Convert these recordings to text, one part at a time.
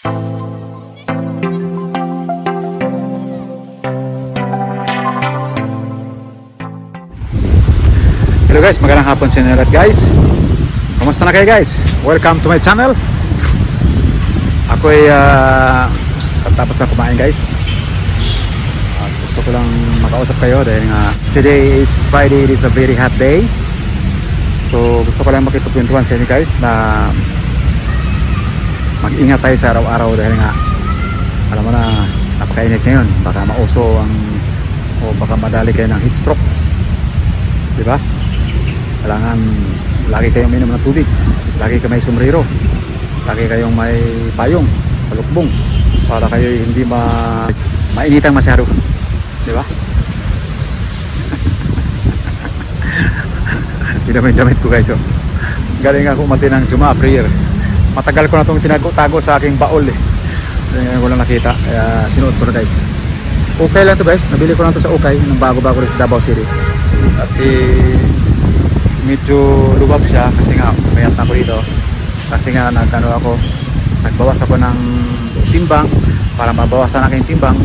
Hello guys, magandang hapon sa inyo lahat guys. Kumusta na kayo guys? Welcome to my channel. Ako ay uh, tapos na kumain guys. At gusto ko lang makausap kayo dahil nga today is Friday, it is a very hot day. So gusto ko lang makipagkwentuhan sa inyo guys na mag-ingat tayo sa araw-araw dahil nga alam mo na napakainit ngayon. Baka mauso ang o baka madali kayo ng heat stroke. Di ba? kailangan lagi kayong minom ng tubig lagi kayo may sombrero lagi kayong may payong palukbong para kayo hindi ma mainitang masyado di ba pinamay damit ko guys oh. galing ako mati ng Juma prayer matagal ko na itong tinago-tago sa aking baol eh. Ngayon ko lang nakita. Kaya sinuot ko na guys. Okay lang to guys. Nabili ko lang to sa okay nung bago-bago rin sa Davao City. At eh medyo lubab siya kasi nga mayat na ako dito. Kasi nga nagano ako nagbawas ako ng timbang. Para mabawasan aking timbang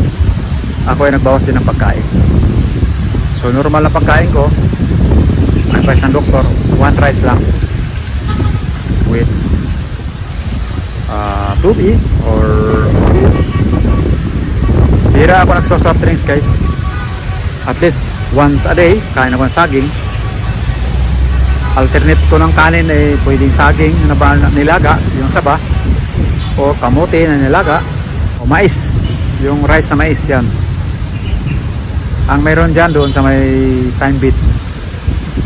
ako ay nagbawas din ng pagkain. So normal na pagkain ko advice ng doktor one rice lang. With uh, tubig or fruits bira ako nagsosoft drinks guys. At least once a day kain ako ng saging. Alternate ko ng kanin ay pwedeng saging na nilaga, yung saba o kamote na nilaga o mais, yung rice na mais yan. Ang mayroon dyan doon sa may time beach.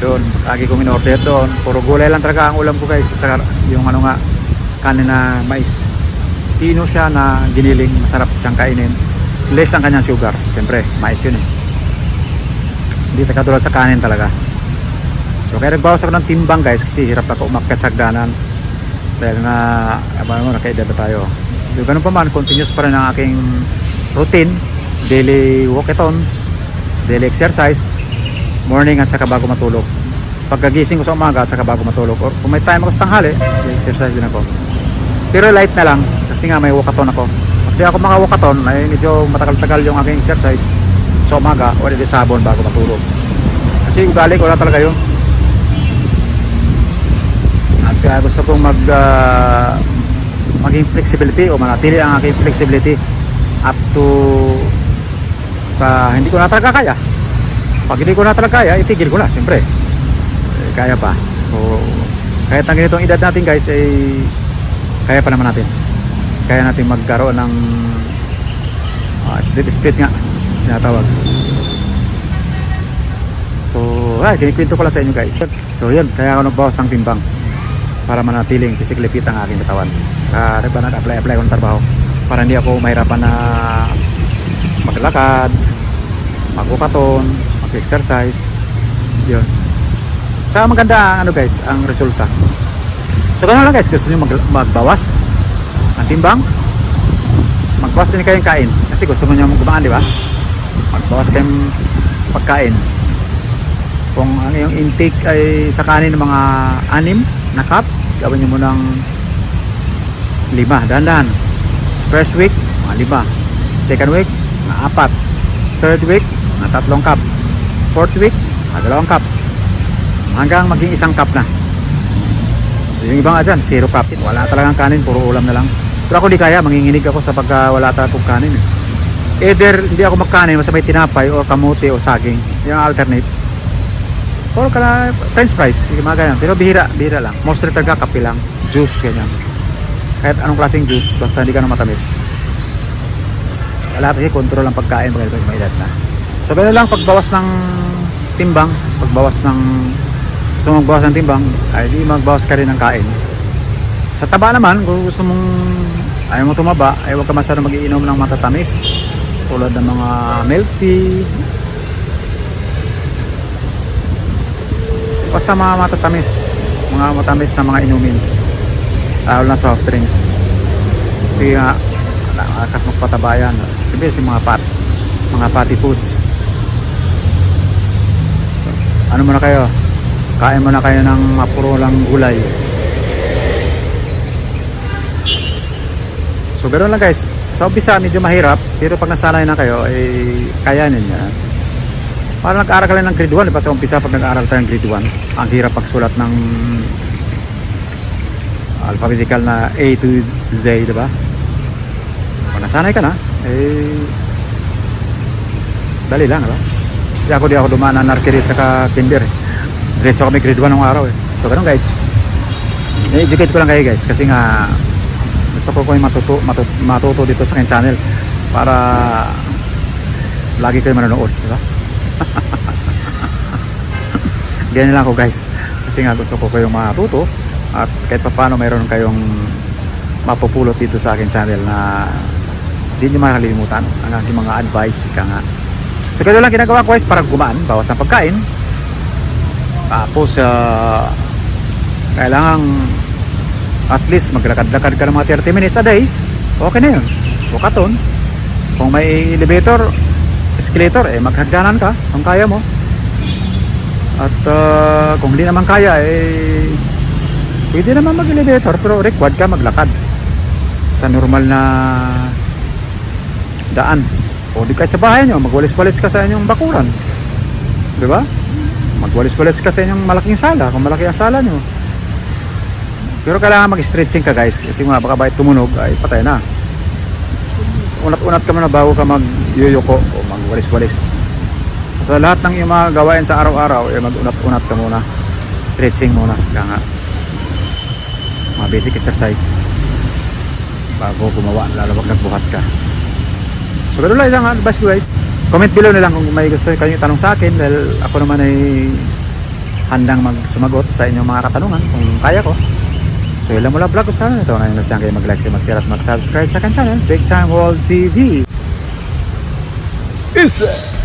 Doon, lagi ko minorder doon. Puro gulay lang talaga ang ulam ko guys. At saka yung ano nga kanin na mais pino siya na giniling masarap siyang kainin less ang kanyang sugar siyempre mais yun eh hindi katulad sa kanin talaga So kaya nagbawas ako ng timbang guys kasi hirap ako umakyat sa hagdanan. Dahil nga, abang mo, nakaedad na tayo. So ganun pa man, continuous pa rin ang aking routine. Daily walkathon, daily exercise, morning at saka bago matulog. Pagkagising ko sa umaga at saka bago matulog. Or kung may time ako sa tanghali, exercise din ako. Pero light na lang kasi nga may walkathon ako. Pag di ako mga walkathon, ay medyo matagal-tagal yung aking exercise sa umaga or di sabon bago matulog. Kasi ugali ko na talaga yun kaya gusto kong mag uh, maging flexibility o manatili ang aking flexibility up to sa hindi ko na talaga kaya pag hindi ko na talaga kaya itigil ko na siyempre eh, kaya pa so kahit ang ganitong edad natin guys ay kaya pa naman natin kaya natin magkaroon ng uh, split split nga tinatawag so ay kinikwento ko lang sa inyo guys so yun kaya ako nagbawas ng timbang para manatiling physically fit ang aking katawan. Uh, diba nag-apply-apply ako ng trabaho para hindi ako mahirapan na maglakad, magbukaton, mag-exercise. Yun. Tsaka maganda ang ano guys, ang resulta. So ganun lang guys, gusto nyo mag magbawas ng timbang, magbawas din kayong kain. Kasi gusto nyo gumaan, di ba? Magbawas kayong pagkain. Kung ang iyong intake ay sa kanin ng mga anim na cups, gawin nyo mo ng lima, dahan-dahan. First week, mga lima. Second week, mga apat. Third week, mga tatlong cups. Fourth week, mga dalawang cups. Hanggang maging isang cup na. Yung iba nga dyan, zero cup. Wala talagang kanin, puro ulam na lang. Pero ako di kaya, manginginig ako sa pagka wala talagang kanin. Eh. Either hindi ako magkanin, basta may tinapay o kamote o saging. Yung alternate or kala french fries mga ganyan pero bihira bihira lang mostly talaga kape lang juice ganyan kahit anong klaseng juice basta hindi ka na matamis lahat kasi control ang pagkain pag ito may edad na so ganun lang pagbawas ng timbang pagbawas ng gusto mong magbawas ng timbang ay di magbawas ka rin ng kain. Sa taba naman kung gusto mong ayaw mo tumaba ay huwag ka masyado magiinom ng matatamis tulad ng mga milk tea. Basta mga matatamis mga matamis na mga inumin. Lalo na soft drinks. Kasi nga lakas magpataba yan. Sabi si mga fats mga fatty foods. Ano muna kayo kain muna kayo ng mapuro lang gulay So ganoon lang guys. Sa umpisa medyo mahirap pero pag nasanay na kayo ay kaya ninyo. Para nag-aaral ka lang ng grade 1, di ba? Sa umpisa pag nag-aaral tayo ng grade 1, ang hirap pagsulat ng alphabetical na A to Z, di ba? Pag nasanay ka na, eh dali lang, di ba? Kasi ako di ako dumaan ng nursery at saka kinder. eh. Diretso kami grade 1 ng araw eh. So ganun guys. I-educate ko lang kayo guys kasi nga gusto ko yung matuto, matuto, matuto dito sa akin channel para lagi kayo manonood, di ba? Ganyan lang ako guys. Kasi nga gusto ko kayong matuto at kahit pa paano mayroon kayong mapupulot dito sa akin channel na hindi nyo makalimutan ang aking mga advice ika nga. So ganun lang ginagawa ko guys para gumaan, bawas ng pagkain. Tapos uh, kailangan at least maglakad-lakad ka ng mga 30 minutes a day. Okay na yun. Bukaton. Kung may elevator, escalator, eh maghagdanan ka kung kaya mo. At uh, kung hindi naman kaya, eh pwede naman mag-elevator pero required ka maglakad sa normal na daan. O di kahit sa bahay nyo, magwalis-walis ka sa inyong bakuran. Di ba? Magwalis-walis ka sa inyong malaking sala, kung malaki ang sala nyo. Pero kailangan mag-stretching ka guys, kasi nga baka bakit tumunog, ay patay na. Unat-unat ka muna bago ka mag-yuyuko o magwalis-walis. Sa lahat ng iyong mga gawain sa araw-araw, eh mag-unat-unat ka muna. Stretching muna, kaya. Mga basic exercise. Bago gumawa, lalawag nagbuhat ka. So, ganun lang ang advice guys. Comment below na lang kung may gusto kayo tanong sa akin dahil ako naman ay handang magsumagot sa inyong mga katanungan kung kaya ko. So, yun lang mula vlog ko sana. Ito na yun na siyang kayo mag-like, share, mag-share at mag-subscribe sa akin channel. Big Time World TV. Isa!